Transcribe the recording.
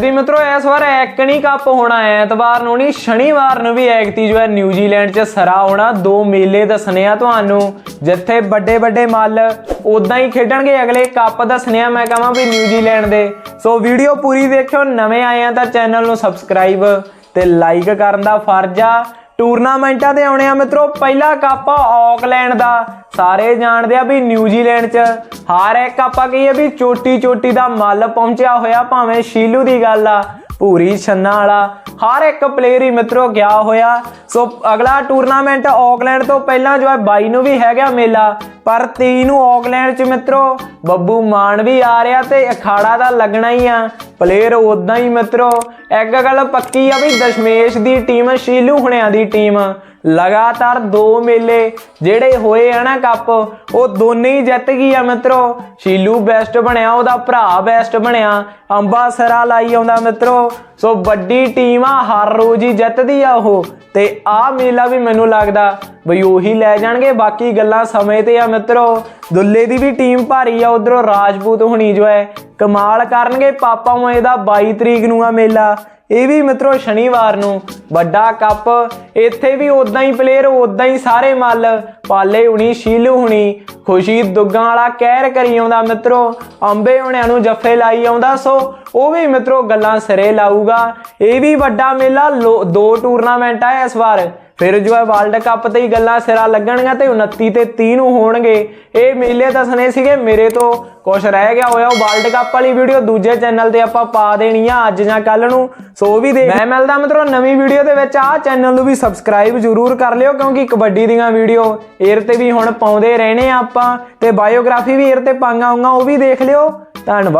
ਵੀ ਮਿੱਤਰੋ, ਇਸ ਵਾਰ ਐਕਣੀ ਕੱਪ ਹੋਣਾ ਹੈ। ਐਤਵਾਰ ਨੂੰ ਨਹੀਂ, ਸ਼ਨੀਵਾਰ ਨੂੰ ਵੀ ਐਗਤੀ ਜੋ ਹੈ ਨਿਊਜ਼ੀਲੈਂਡ 'ਚ ਸਰਾ ਹੋਣਾ। ਦੋ ਮੇਲੇ ਦੱਸਣੇ ਆ ਤੁਹਾਨੂੰ। ਜਿੱਥੇ ਵੱਡੇ ਵੱਡੇ ਮੱਲ ਉਦਾਂ ਹੀ ਖੇਡਣਗੇ। ਅਗਲੇ ਕੱਪ ਦੱਸਣੇ ਆ, ਮੈਂ ਕਹਾਂ ਵੀ ਨਿਊਜ਼ੀਲੈਂਡ ਦੇ। ਸੋ ਵੀਡੀਓ ਪੂਰੀ ਦੇਖਿਓ ਨਵੇਂ ਆਏ ਆ ਤਾਂ ਚੈਨਲ ਨੂੰ ਸਬਸਕ੍ਰਾਈਬ ਤੇ ਲਾਈਕ ਕਰਨ ਦਾ ਫਰਜ਼ ਆ। ਟੂਰਨਾਮੈਂਟਾਂ ਦੇ ਆਉਣੇ ਆ ਮਿੱਤਰੋ, ਪਹਿਲਾ ਕੱਪ ਆ ਆਕਲੈਂਡ ਦਾ। ਸਾਰੇ ਜਾਣਦੇ ਆ ਵੀ ਨਿਊਜ਼ੀਲੈਂਡ 'ਚ ਹਰ ਇੱਕ ਆਪਾਂ ਕਹੀਏ ਵੀ ਚੋਟੀ ਚੋਟੀ ਦਾ ਮੱਲ ਪਹੁੰਚਿਆ ਹੋਇਆ, ਭਾਵੇਂ ਸ਼ੀਲੂ ਦੀ ਗੱਲ ਆ ਪੂਰੀ ਛੰਨਾ ਵਾਲਾ। ਹਰ ਇੱਕ ਪਲੇਅਰ ਹੀ ਮਿੱਤਰੋ ਗਿਆ ਹੋਇਆ। ਸੋ ਅਗਲਾ ਟੂਰਨਾਮੈਂਟ ਆਕਲੈਂਡ ਤੋਂ ਪਹਿਲਾਂ ਜੋ ਹੈ 22 ਨੂੰ ਵੀ ਹੈਗਾ ਮੇਲਾ। ਪਰ 23 ਨੂੰ ਆਕਲੈਂਡ 'ਚ ਮਿੱਤਰੋ, ਬੱਬੂ ਮਾਨ ਵੀ ਆ ਰਿਹਾ ਤੇ ਅਖਾੜਾ ਦਾ ਲੱਗਣਾ ਹੀ ਆ। ਪਲੇਅਰ ਉਦਾਂ ਹੀ ਮਿੱਤਰੋ, ਇੱਕ ਗੱਲ ਪੱਕੀ ਆ ਵੀ ਦਸ਼ਮੇਸ਼ ਦੀ ਟੀਮ ਸ਼ੀਲੂ ਹੁਣਿਆਂ ਦੀ ਟੀਮ ਲਗਾਤਾਰ ਦੋ ਮੇਲੇ ਜਿਹੜੇ ਹੋਏ ਆ ਨਾ ਕੱਪ, ਉਹ ਦੋਨੇ ਹੀ ਜਿੱਤ ਗਈ ਆ ਮਿੱਤਰੋ। ਸ਼ੀਲੂ ਬੈਸਟ ਬਣਿਆ, ਉਹਦਾ ਭਰਾ ਬੈਸਟ ਬਣਿਆ। ਅੰਬਾਸਰਾ ਲਾਈ ਆਉਂਦਾ ਮਿੱਤਰੋ। ਸੋ ਵੱਡੀ ਟੀਮ ਆ, ਹਰ ਰੋਜ਼ ਹੀ ਜਿੱਤਦੀ ਆ ਉਹ। ਤੇ ਆ ਮੇਲਾ ਵੀ ਮੈਨੂੰ ਲੱਗਦਾ ਬਈ ਉਹੀ ਲੈ ਜਾਣਗੇ। ਬਾਕੀ ਗੱਲਾਂ ਸਮੇਂ ਤੇ ਆ ਮਿੱਤਰੋ। ਦੁੱਲੇ ਦੀ ਵੀ ਟੀਮ ਭਾਰੀ ਆ, ਉਧਰੋਂ ਰਾਜਪੂਤ ਹੁਣੀ ਜੋ ਹੈ, ਕਮਾਲ ਕਰਨਗੇ। ਪਾਪਾ ਮੋਏ ਦਾ 22 ਤਰੀਕ ਨੂੰ ਆ ਮੇਲਾ। ਇਹ ਵੀ ਮਿੱਤਰੋ ਸ਼ਨੀਵਾਰ ਨੂੰ ਵੱਡਾ ਕੱਪ, ਇੱਥੇ ਵੀ ਉਦਾਂ ਹੀ ਪਲੇਅਰ ਉਦਾਂ ਹੀ ਸਾਰੇ ਮੱਲ, ਪਾਲੇ ਹੁਣੀ, ਸ਼ੀਲੂ ਹੁਣੀ ਖੁਸ਼ੀ ਦੁੱਗਾਂ ਵਾਲਾ ਕਹਿਰ ਕਰੀ ਆਉਂਦਾ ਮਿੱਤਰੋ, ਅੰਬੇ ਹੁਣਿਆਂ ਨੂੰ ਜੱਫੇ ਲਾਈ ਆਉਂਦਾ, ਸੋ ਉਹ ਵੀ ਮਿੱਤਰੋ ਗੱਲਾਂ ਸਿਰੇ ਲਾਊਗਾ। ਇਹ ਵੀ ਵੱਡਾ ਮੇਲਾ, ਲੋ- ਦੋ ਟੂਰਨਾਮੈਂਟ ਆ ਇਸ ਵਾਰ। ਫਿਰ ਜੋ ਹੈ ਵਰਲਡ ਕੱਪ ਤੇ ਹੀ ਗੱਲਾਂ ਸਿਰਾ ਲੱਗਣਗੀਆਂ ਤੇ 29 ਤੇ 30 ਨੂੰ ਹੋਣਗੇ। ਇਹ ਮੇਲੇ ਦੱਸਣੇ ਸੀਗੇ, ਮੇਰੇ ਤੋਂ ਕੁਝ ਰਹਿ ਗਿਆ ਹੋਇਆ ਉਹ ਵਰਲਡ ਕੱਪ ਵਾਲੀ ਵੀਡੀਓ ਦੂਜੇ ਚੈਨਲ ਤੇ ਆਪਾਂ ਪਾ ਦੇਣੀ ਆ ਅੱਜ ਜਾਂ ਕੱਲ ਨੂੰ। ਸੋ ਉਹ ਵੀ ਦੇਖ ਮੈਂ ਮਿਲਦਾ ਮਿੱਤਰੋ ਨਵੀਂ ਵੀਡੀਓ ਦੇ ਵਿੱਚ। ਆਹ ਚੈਨਲ ਨੂੰ ਵੀ ਸਬਸਕ੍ਰਾਈਬ ਜ਼ਰੂਰ ਕਰ ਲਿਓ ਕਿਉਂਕਿ ਕਬੱਡੀ ਦੀਆਂ ਵੀਡੀਓ ਏਅਰ ਤੇ ਵੀ ਹੁਣ ਪਾਉਂਦੇ ਰਹਿਣੇ ਆ ਆਪਾਂ ਤੇ ਬਾਇਓਗ੍ਰਾਫੀ ਵੀ ਏਅਰ ਤੇ ਪਾਂਗਾ ਆਉਂਗਾ ਉਹ ਵੀ ਦੇਖ ਲਿਓ। ਧੰਨਵਾਦ।